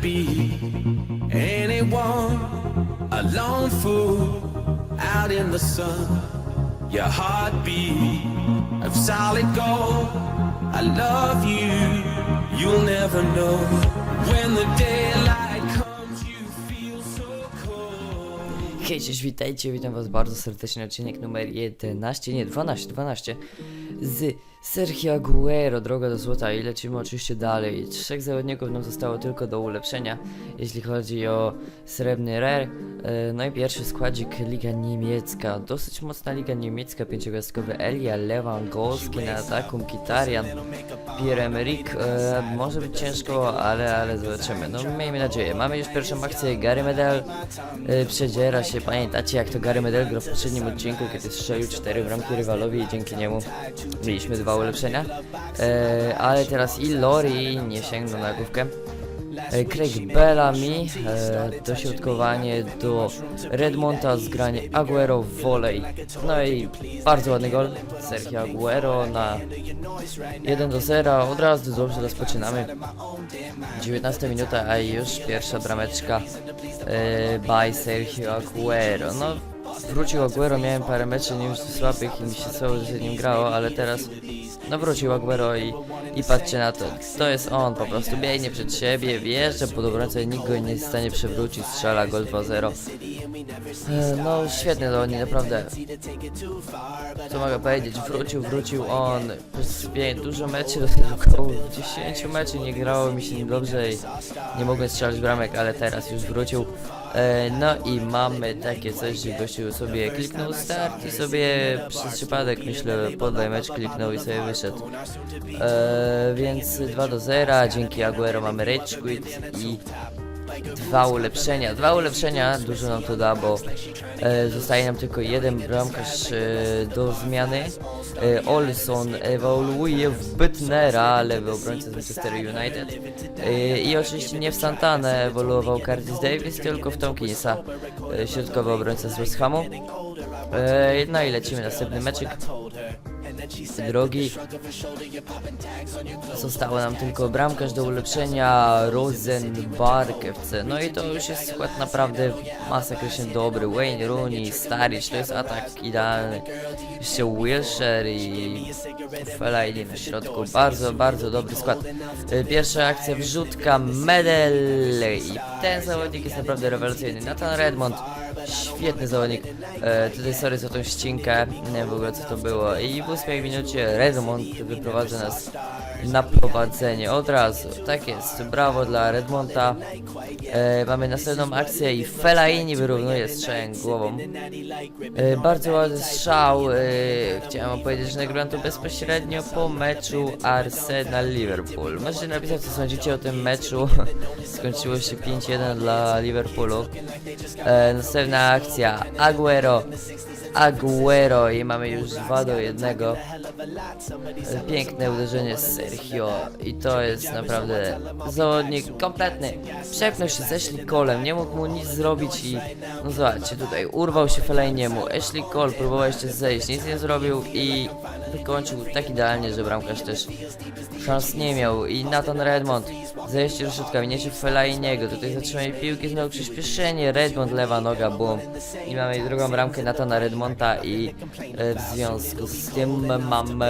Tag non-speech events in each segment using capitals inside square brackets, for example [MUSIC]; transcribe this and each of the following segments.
be anyone, a lone fool out in the sun. Your heartbeat of solid gold. I love you, you'll never know. When the daylight Hej, witajcie, witam was bardzo serdecznie, odcinek numer 11, nie, 12, 12 z Sergio Aguero, droga do złota i lecimy oczywiście dalej. Trzech zawodników nam zostało tylko do ulepszenia, jeśli chodzi o srebrny rare. No i pierwszy składzik Liga Niemiecka, dosyć mocna Liga Niemiecka, pięciogwiazdkowy Elia Lewandowski na ataku, Mkhitaryan, Pierre-Emerick, e, może być ciężko, ale, ale zobaczymy, no miejmy nadzieję. Mamy już pierwszą akcję, Gary Medel e, przedziera się, pamiętacie jak to Gary Medel grał w poprzednim odcinku, kiedy strzelił cztery bramki rywalowi i dzięki niemu mieliśmy dwa ulepszenia, e, ale teraz i Lori nie sięgnął na główkę. E, Craig Bellamy, e, dośrodkowanie do Redmonta, zgranie Aguero w volley. No i bardzo ładny gol Sergio Aguero na 1 do 0. Od razu dobrze rozpoczynamy. 19 minuta, a już pierwsza brameczka e, by Sergio Aguero. No, wrócił Aguero, miałem parę meczy nim słabych i mi się słabo z nim grało, ale teraz no wrócił Aguero i, i patrzcie na to. To jest on, po prostu biegnie przed siebie, wjeżdża pod obrońcę, nikt go nie jest w stanie przewrócić, strzela gol 2-0. E, No świetny zawodnik, naprawdę. Co mogę powiedzieć, wrócił, wrócił on. Dużo meczy, około 10 meczy nie grało mi się dobrze i nie mogłem strzelać bramek, ale teraz już wrócił. E, no i mamy takie coś, że gościu sobie kliknął start i sobie przez przypadek myślę podaj mecz kliknął i sobie wyszedł. E, więc 2 do 0, dzięki Aguero mamy rage quit i dwa ulepszenia. Dwa ulepszenia, dużo nam to da, bo e, zostaje nam tylko jeden bramkarz e, do zmiany. E, Olson ewoluuje w Bytnera, lewy obrońca z Manchester United. E, I oczywiście nie w Santanę ewoluował Curtis Davis, tylko w Tomkinsa, e, środkowy obrońca z West Hamu. E, no i lecimy następny meczyk. Drogi. Zostało nam tylko bramkarz do ulepszenia Rosenbark FC. No i to już jest skład naprawdę masakrycznie dobry. Wayne Rooney, Starish, to jest atak idealny. Jeszcze Wilshire i Fellaini na środku. Bardzo, bardzo dobry skład. E, Pierwsza akcja wrzutka Medel i ten zawodnik jest naprawdę rewelacyjny. Nathan Redmond. Świetny zawodnik. E, tutaj sorry za tą ścinkę, nie wiem w ogóle co to było. I w 8 minucie Redmond wyprowadza nas na prowadzenie od razu. Tak jest, brawo dla Redmonta. E, mamy następną akcję i Fellaini wyrównuje strzałem głową. E, bardzo ładny strzał. E, chciałem wam powiedzieć, że nagrywam to bezpośrednio po meczu Arsenal-Liverpool. Możecie napisać co sądzicie o tym meczu. [LAUGHS] Skończyło się 5-1 dla Liverpoolu. E, następna akcja Aguero. Aguero i mamy już 2 do 1. E, Piękne uderzenie z Sergio i to jest naprawdę zawodnik kompletny. Przepnął się z Ashley Colem, nie mógł mu nic zrobić i no zobaczcie tutaj, urwał się Fellainiemu. Ashley Cole próbował jeszcze zejść, nic nie zrobił i wykończył tak idealnie, że bramkarz też szans nie miał i Nathan Redmond zejście do środka, miniecie Fellainiego, tutaj zatrzymaj piłki, znowu przyspieszenie, Redmond lewa noga, boom i mamy drugą bramkę Nathana Redmonta i e, w związku z tym mamy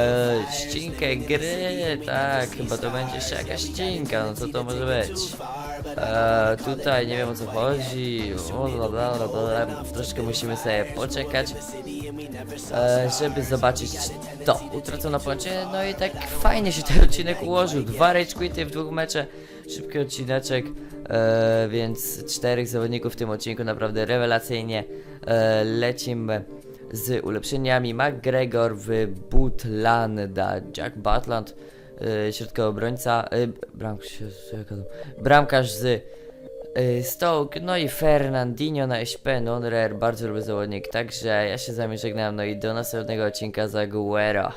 ścinkę gry, tak, chyba to będzie jeszcze jakaś ścinka, no co to może być? E, tutaj nie wiem o co chodzi, o, bla, bla, bla, bla, troszkę musimy sobie poczekać, e, żeby zobaczyć to. Utracą na poncie, no i tak fajnie się ten odcinek ułożył, dwa rage quity w dwóch meczach, szybki odcineczek, e, więc czterech zawodników w tym odcinku naprawdę rewelacyjnie e, lecimy z ulepszeniami. McGregor w Butlanda, Jack Butland, e, środkowy obrońca, e, bram, bramkarz z Stoke, no i Fernandinho na SP, non-rare, bardzo lubię zawodnik, także ja się z wami żegnam, no i do następnego odcinka za Guerra.